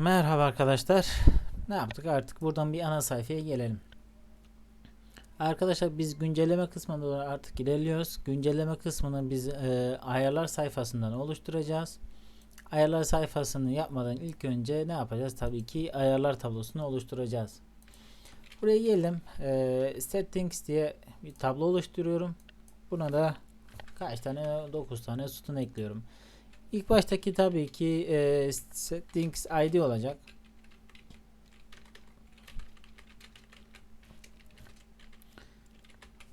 Merhaba arkadaşlar. Ne yaptık artık buradan bir ana sayfaya gelelim. Arkadaşlar biz güncelleme kısmına doğru artık ilerliyoruz. Güncelleme kısmını biz e, ayarlar sayfasından oluşturacağız. Ayarlar sayfasını yapmadan ilk önce ne yapacağız? Tabii ki ayarlar tablosunu oluşturacağız. Buraya geldim. E, settings diye bir tablo oluşturuyorum. Buna da kaç tane? 9 tane sütun ekliyorum. İlk baştaki tabii ki e, settings ID olacak.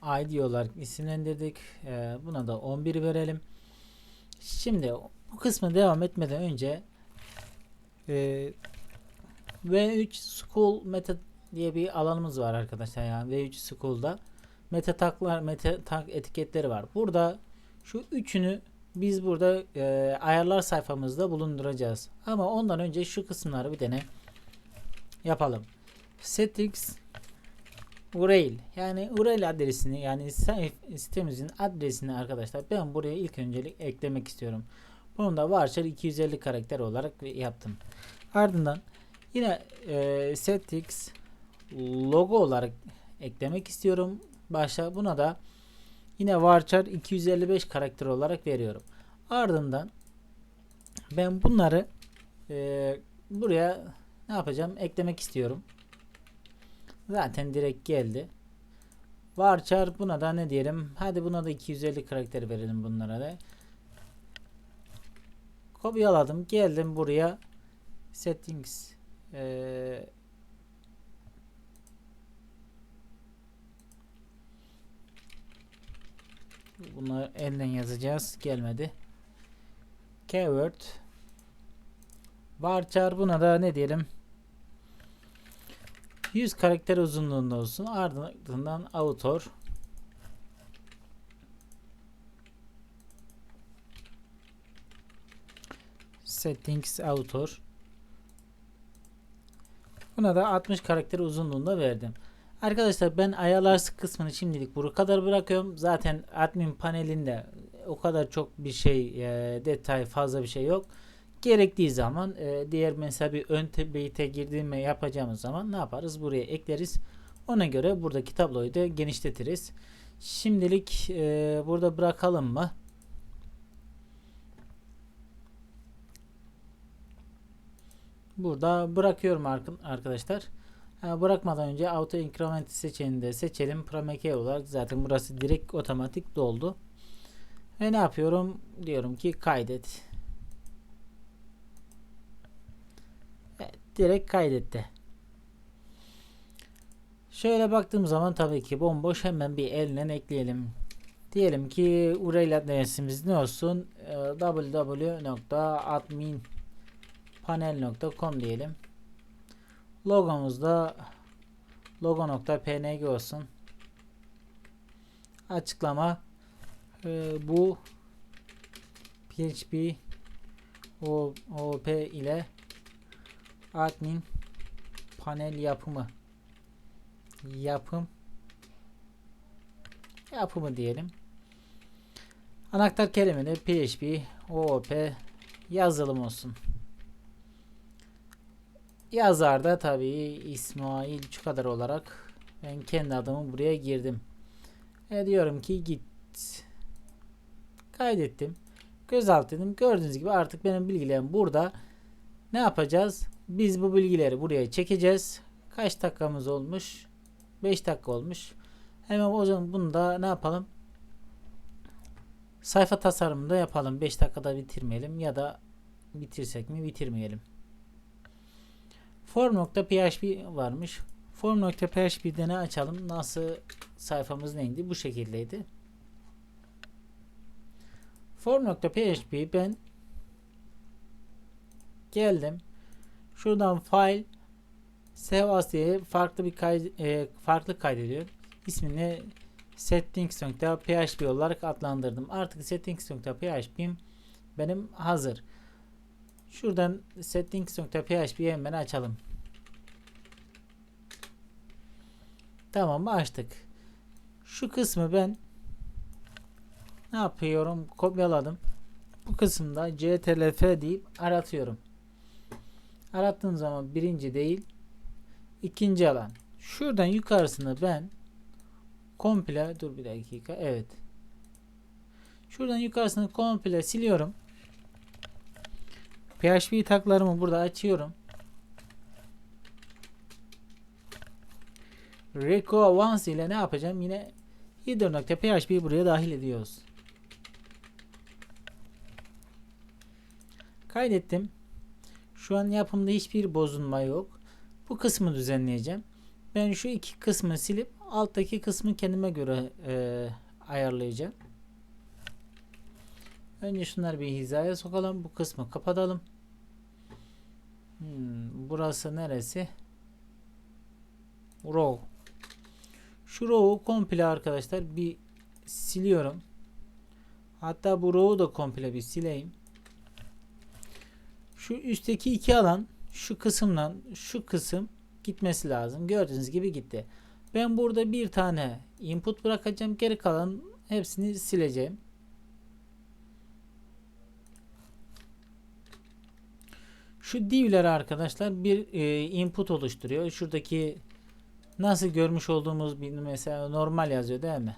ID olarak isimlendirdik. E, buna da 11 verelim. Şimdi bu kısmı devam etmeden önce e, V3 School Meta diye bir alanımız var arkadaşlar. Yani V3 School'da meta taklar, meta tak etiketleri var. Burada şu üçünü biz burada e, ayarlar sayfamızda bulunduracağız. Ama ondan önce şu kısımları bir dene yapalım. Settings URL yani URL adresini yani sitemizin adresini arkadaşlar ben buraya ilk öncelik eklemek istiyorum. Bunu da varchar 250 karakter olarak yaptım. Ardından yine e, settings logo olarak eklemek istiyorum. Başa buna da Yine varchar 255 karakter olarak veriyorum. Ardından ben bunları e, buraya ne yapacağım? Eklemek istiyorum. Zaten direkt geldi. Varchar buna da ne diyelim? Hadi buna da 250 karakter verelim bunlara da. Kopyaladım. Geldim buraya. Settings eee Bunları elden yazacağız. Gelmedi. Keyword varchar buna da ne diyelim 100 karakter uzunluğunda olsun. Ardından author settings author buna da 60 karakter uzunluğunda verdim. Arkadaşlar ben ayarlar kısmını şimdilik bu kadar bırakıyorum. Zaten admin panelinde o kadar çok bir şey e, detay fazla bir şey yok. Gerektiği zaman e, diğer mesela bir ön beyte girdiğime yapacağımız zaman ne yaparız? Buraya ekleriz. Ona göre buradaki tabloyu da genişletiriz. Şimdilik e, burada bırakalım mı? Burada bırakıyorum arkadaşlar. bırakmadan önce auto increment seçeneğinde seçelim. Promake olarak zaten burası direkt otomatik doldu. Ve ne yapıyorum? Diyorum ki kaydet. Evet, direkt kaydetti. Şöyle baktığım zaman tabii ki bomboş hemen bir elinden ekleyelim. Diyelim ki URL adresimiz ne olsun? Ee, www.adminpanel.com diyelim. Logomuzda logo.png olsun. Açıklama e, bu PHP OOP ile admin panel yapımı yapım yapımı diyelim. Anahtar kelime de PHP OOP yazılım olsun. Yazarda tabii İsmail Çukadar olarak ben kendi adımı buraya girdim. E diyorum ki git. Kaydettim. Gözaltı dedim. Gördüğünüz gibi artık benim bilgilerim burada. Ne yapacağız? Biz bu bilgileri buraya çekeceğiz. Kaç dakikamız olmuş? 5 dakika olmuş. Hemen o zaman bunu da ne yapalım? Sayfa tasarımında yapalım. 5 dakikada bitirmeyelim ya da bitirsek mi bitirmeyelim. Form.php varmış. Form.php'de ne açalım? Nasıl sayfamız neydi? Bu şekildeydi. Form.php ben geldim. Şuradan file save as diye farklı bir kay, e, farklı kaydediyor. İsmini settings.php olarak adlandırdım. Artık settings.php'm benim hazır. Şuradan settings.php'yi hemen açalım. Tamam açtık. Şu kısmı ben ne yapıyorum? Kopyaladım. Bu kısımda ctlf deyip aratıyorum. Arattığım zaman birinci değil ikinci alan. Şuradan yukarısını ben komple dur bir dakika evet. Şuradan yukarısını komple siliyorum. PHP taklarımı burada açıyorum. Reco Avance ile ne yapacağım? Yine header.php'yi buraya dahil ediyoruz. Kaydettim. Şu an yapımda hiçbir bozulma yok. Bu kısmı düzenleyeceğim. Ben şu iki kısmı silip alttaki kısmı kendime göre e, ayarlayacağım. Önce şunları bir hizaya sokalım. Bu kısmı kapatalım. Hmm, burası neresi? Row. Şu row'u komple arkadaşlar bir siliyorum. Hatta bu row'u da komple bir sileyim. Şu üstteki iki alan şu kısımdan şu kısım gitmesi lazım. Gördüğünüz gibi gitti. Ben burada bir tane input bırakacağım. Geri kalan hepsini sileceğim. Şu divler arkadaşlar bir e, input oluşturuyor. Şuradaki nasıl görmüş olduğumuz bir mesela normal yazıyor değil mi?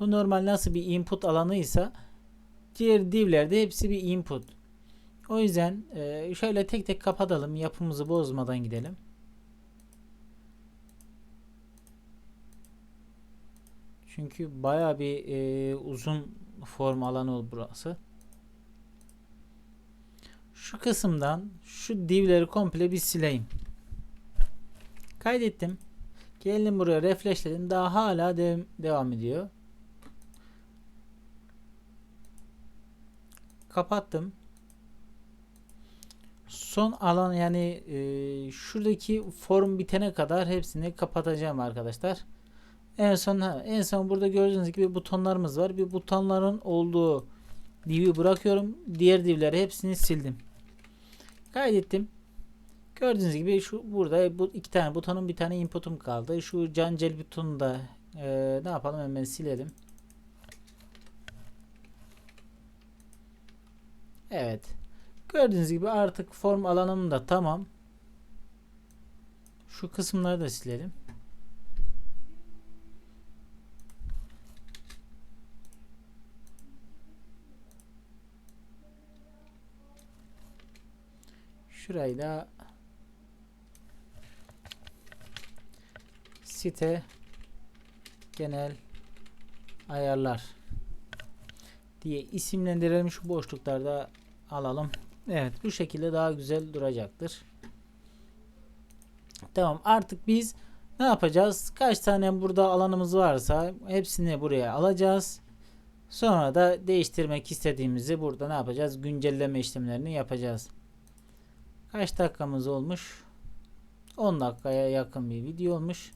Bu normal nasıl bir input alanıysa diğer divlerde hepsi bir input. O yüzden e, şöyle tek tek kapatalım. Yapımızı bozmadan gidelim. Çünkü baya bir e, uzun form alanı burası. Şu kısımdan şu divleri komple bir sileyim. Kaydettim. Geldim buraya refreshledim. Daha hala dev devam ediyor. Kapattım. Son alan yani e, şuradaki form bitene kadar hepsini kapatacağım arkadaşlar. En son en son burada gördüğünüz gibi butonlarımız var. Bir butonların olduğu div'i bırakıyorum. Diğer divleri hepsini sildim. Kaydettim. Gördüğünüz gibi şu burada bu iki tane butonun bir tane input'um kaldı. Şu cancel butonu da e, ne yapalım hemen silelim. Evet. Gördüğünüz gibi artık form alanım da tamam. Şu kısımları da silelim. Şurayı da site genel ayarlar diye isimlendirelim. Şu boşluklarda alalım. Evet bu şekilde daha güzel duracaktır. Tamam artık biz ne yapacağız? Kaç tane burada alanımız varsa hepsini buraya alacağız. Sonra da değiştirmek istediğimizi burada ne yapacağız? Güncelleme işlemlerini yapacağız. Kaç dakikamız olmuş? 10 dakikaya yakın bir video olmuş.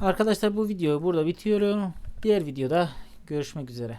Arkadaşlar bu videoyu burada bitiyorum. Diğer videoda görüşmek üzere.